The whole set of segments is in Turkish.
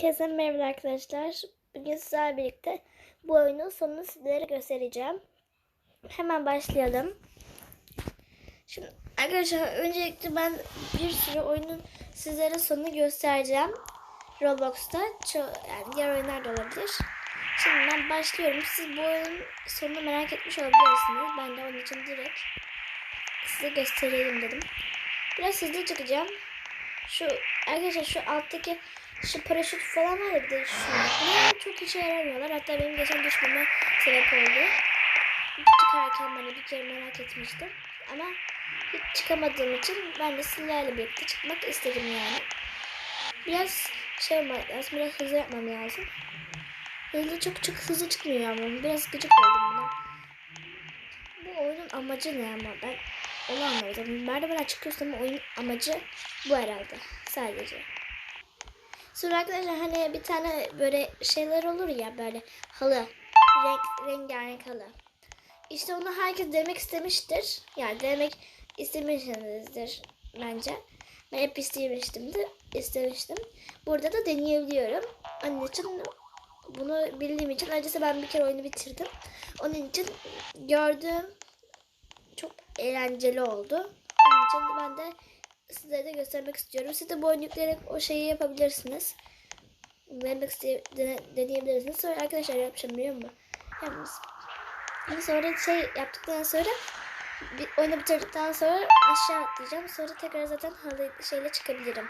Herkese merhaba arkadaşlar. Bugün sizlerle birlikte bu oyunun sonunu sizlere göstereceğim. Hemen başlayalım. Şimdi arkadaşlar öncelikle ben bir sürü oyunun sizlere sonunu göstereceğim. Roblox'ta. Yani diğer oyunlar da olabilir. Şimdi ben başlıyorum. Siz bu oyunun sonunu merak etmiş olabilirsiniz. Ben de onun için direkt size göstereyim dedim. Biraz hızlı çıkacağım. Şu arkadaşlar şu alttaki şu paraşüt falan var ya çok işe yaramıyorlar. Hatta benim geçen düşmeme sebep oldu. Çıkarken bana bir kere merak etmiştim. Ama hiç çıkamadığım için ben de sizlerle birlikte çıkmak istedim yani. Biraz şey yapmam lazım. Biraz hızlı yapmam lazım. Hızlı çok çok hızlı çıkmıyor ama biraz gıcık oldum buna. Bu oyunun amacı ne ama ben onu anlamadım. Merdivenler çıkıyorsa ama oyunun amacı bu herhalde. Sadece. Sonra hani bir tane böyle şeyler olur ya böyle halı. Renk, rengarenk halı. İşte onu herkes demek istemiştir. Yani demek istemişsinizdir bence. Ben hep istemiştim de istemiştim. Burada da deneyebiliyorum. Onun için bunu bildiğim için öncesi ben bir kere oyunu bitirdim. Onun için gördüğüm çok eğlenceli oldu. Onun için ben de size de göstermek istiyorum. Siz de bu oyunu yükleyerek o şeyi yapabilirsiniz. Dene, deneyebilirsiniz. Sonra arkadaşlar yapacağım biliyor musun? Yalnız. Sonra şey yaptıktan sonra bir oyunu bitirdikten sonra aşağı atlayacağım. Sonra tekrar zaten halı şeyle çıkabilirim.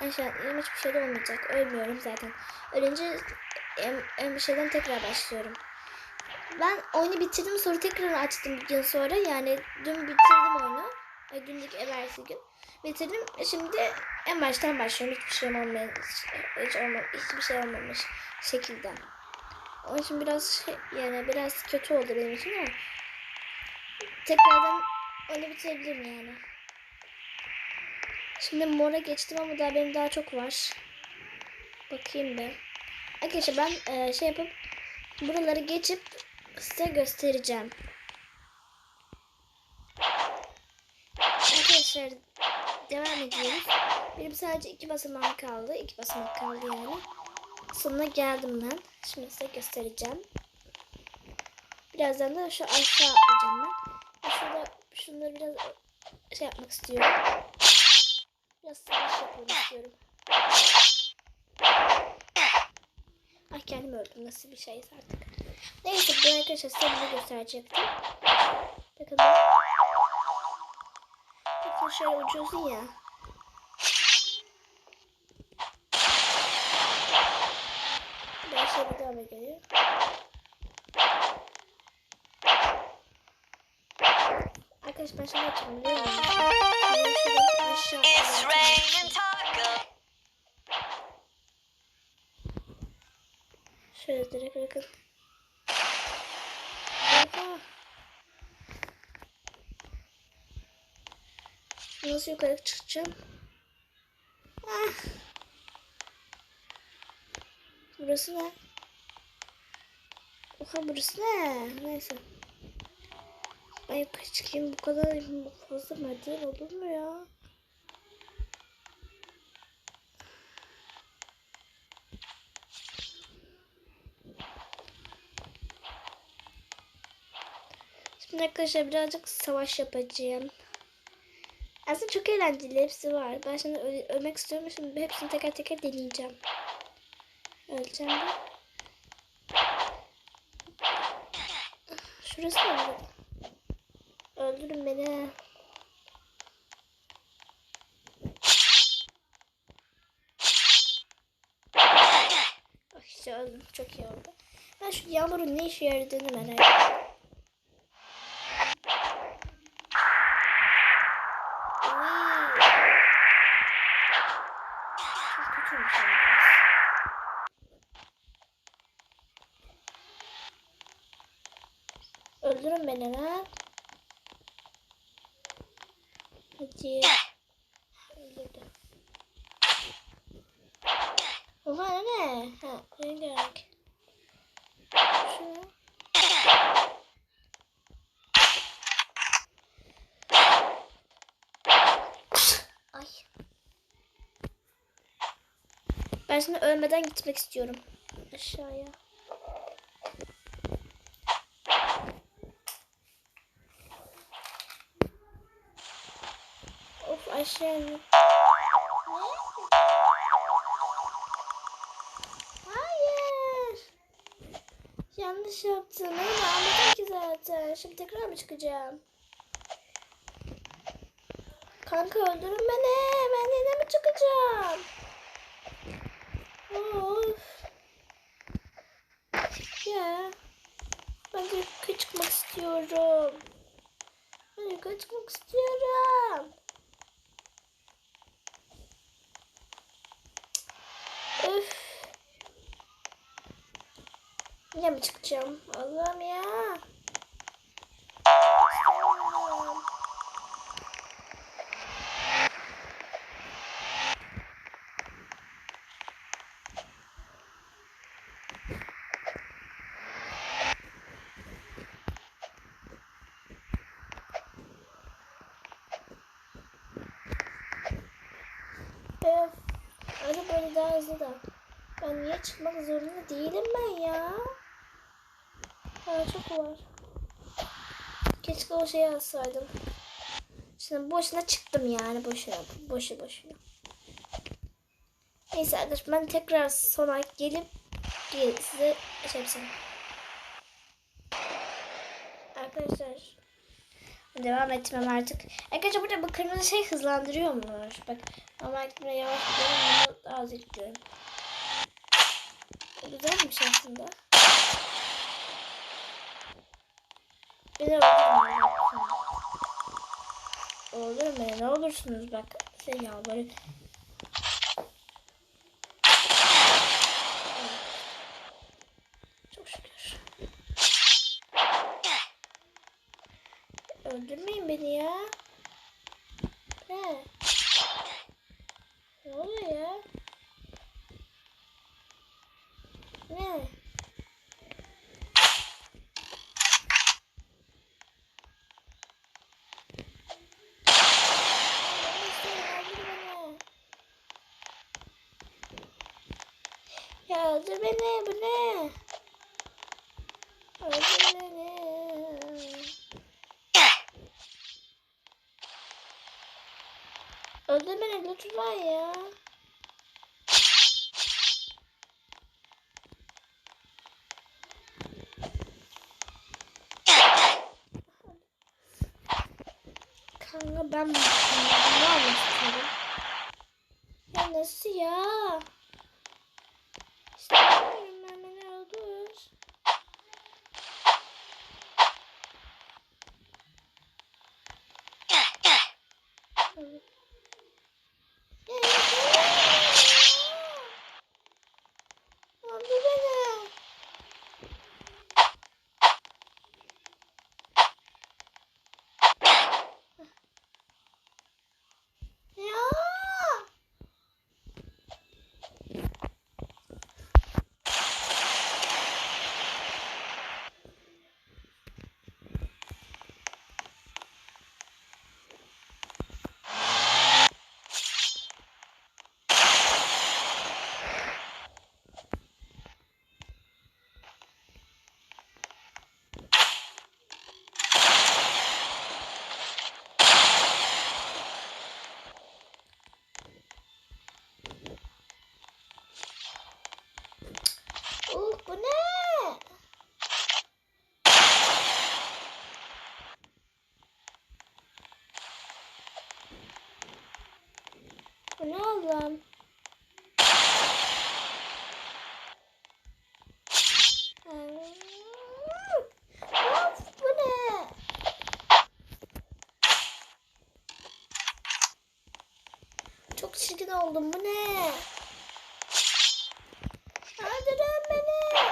Aşağı atlayayım hiçbir şey de olmayacak. Ölmüyorum zaten. Ölünce en, en şeyden tekrar başlıyorum. Ben oyunu bitirdim sonra tekrar açtım bir gün sonra. Yani dün bitirdim oyunu. Dündeki evvelsi gün. Bitirdim. Şimdi en baştan başlıyorum. Hiçbir şey olmamış. Hiç olmamış. Hiçbir şey olmamış şekilde. Onun için biraz şey, yani biraz kötü oldu benim için ama tekrardan oyunu bitirebilirim yani. Şimdi mora geçtim ama daha benim daha çok var. Bakayım bir. Arkadaşlar ben e, şey yapıp buraları geçip size göstereceğim. Arkadaşlar devam ediyoruz. Benim sadece iki basamak kaldı. İki basamak kaldı yani. Sonuna geldim ben. Şimdi size göstereceğim. Birazdan da şu aşağı atlayacağım ben. Ben Şurada şunları biraz şey yapmak istiyorum. Biraz savaş yapmak istiyorum. Ay kendim öldüm. Nasıl bir şeyse artık. Neyse bu arkadaşlar size bunu gösterecektim. Bakın. Arkadaşlar ben şöyle yapacağım biliyor musunuz? Şöyle şuradan aşağı It's atacağım. raining taco. Şöyle direkt bakın. Oha. Nasıl yukarı çıkacağım? Ah. Burası ne? Oha burası ne? Neyse. Ben yukarı çıkayım. Bu kadar fazla merdiven olur mu ya? Şimdi arkadaşlar birazcık savaş yapacağım. Aslında çok eğlenceli hepsi var. Ben şimdi öl- ölmek istiyorum. Şimdi hepsini teker teker deneyeceğim. Öleceğim de. Şurası mı? Öldürün beni. İşte öldüm. Çok iyi oldu. Ben şu yağmurun ne işe yaradığını merak ediyorum. Uy. Çok kötüymüş ama biraz. Öldürün beni lan. Hadi. Öldürdü. Oha ne? Ha, rengarenk. Şu. Ay. Ben şimdi ölmeden gitmek istiyorum. Aşağıya. Of aşağı in. Yanlış yaptım. Öyle anladım ki zaten. Şimdi tekrar mı çıkacağım? Kanka öldürün beni. Ben yine mi çıkacağım? Of. Ya. Ben yukarı çıkmak istiyorum. Ben yukarı çıkmak istiyorum. Öf. Yine mi çıkacağım? Allah'ım ya. Öf. Hadi böyle daha hızlı da. Ben niye çıkmak zorunda değilim ben ya? Daha çok var. Keşke o şeyi alsaydım. Şimdi boşuna çıktım yani boşuna. Boşu boşuna. Neyse arkadaşlar ben tekrar sona gelip gel- size şey yapacağım. Arkadaşlar devam etmem artık. Arkadaşlar burada bu kırmızı şey hızlandırıyormuş. Bak normal gitmeye yavaş gidiyorum. Bunu az gidiyorum. Bu güzelmiş aslında. Beni öldürmeyin. Öldürmeyin ne olursunuz bak. Şey yalvarın. Çok şükür. Öldürmeyin beni ya. Ne? Ne oluyor ya? Ne? Ya öldür beni bu ne? Öldür beni. Öldür beni lütfen ya. Kanka ben bunu almak istiyorum. Ya nasıl ya? İstemiyorum ben beni öldür. Evet. Ya yapamıyorum. Öldür beni. Ya. Uh, bu ne? Bu ne Allah'ım? Of, bu ne? Çok çirkin oldum. Bu ne? Öldürün beni.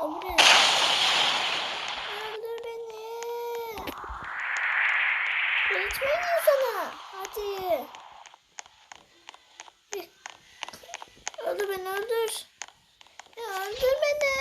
Ne? Öldür beni. Gitmeyin sana. Hadi. Öldür beni öldür. Ya öldür beni.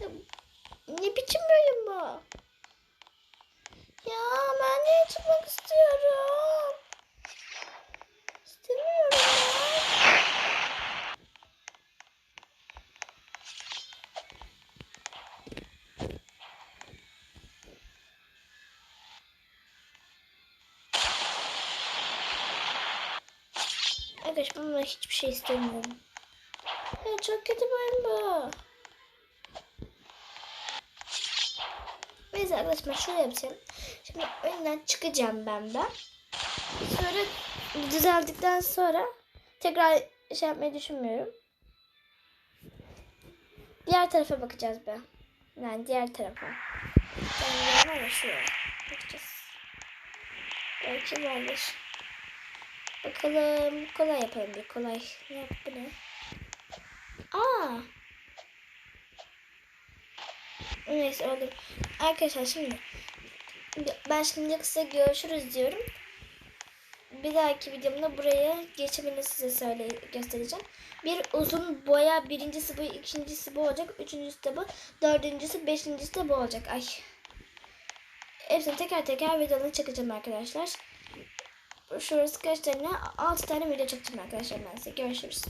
Ya, ne biçim bölüm bu? Arkadaşlar ben hiçbir şey istemiyorum. Ya çok kötü oyun bu. Neyse arkadaşlar şöyle yapacağım. Şimdi oyundan çıkacağım ben de. Sonra düzeldikten sonra tekrar şey yapmayı düşünmüyorum. Diğer tarafa bakacağız be. Yani diğer tarafa. Ben var ya bakacağız. Belki vardır. Bakalım kolay yapalım bir kolay. Ne yap ne? Aa. Neyse oldu. Arkadaşlar şimdi ben şimdi kısa görüşürüz diyorum. Bir dahaki videomda buraya geçimini size söyle göstereceğim. Bir uzun boya birincisi bu, ikincisi bu olacak, üçüncüsü de bu, dördüncüsü, beşincisi de bu olacak. Ay. Hepsini teker teker videolarını çekeceğim arkadaşlar. Şurası kaç tane? 6 tane video çekeceğim arkadaşlar ben size. Görüşürüz.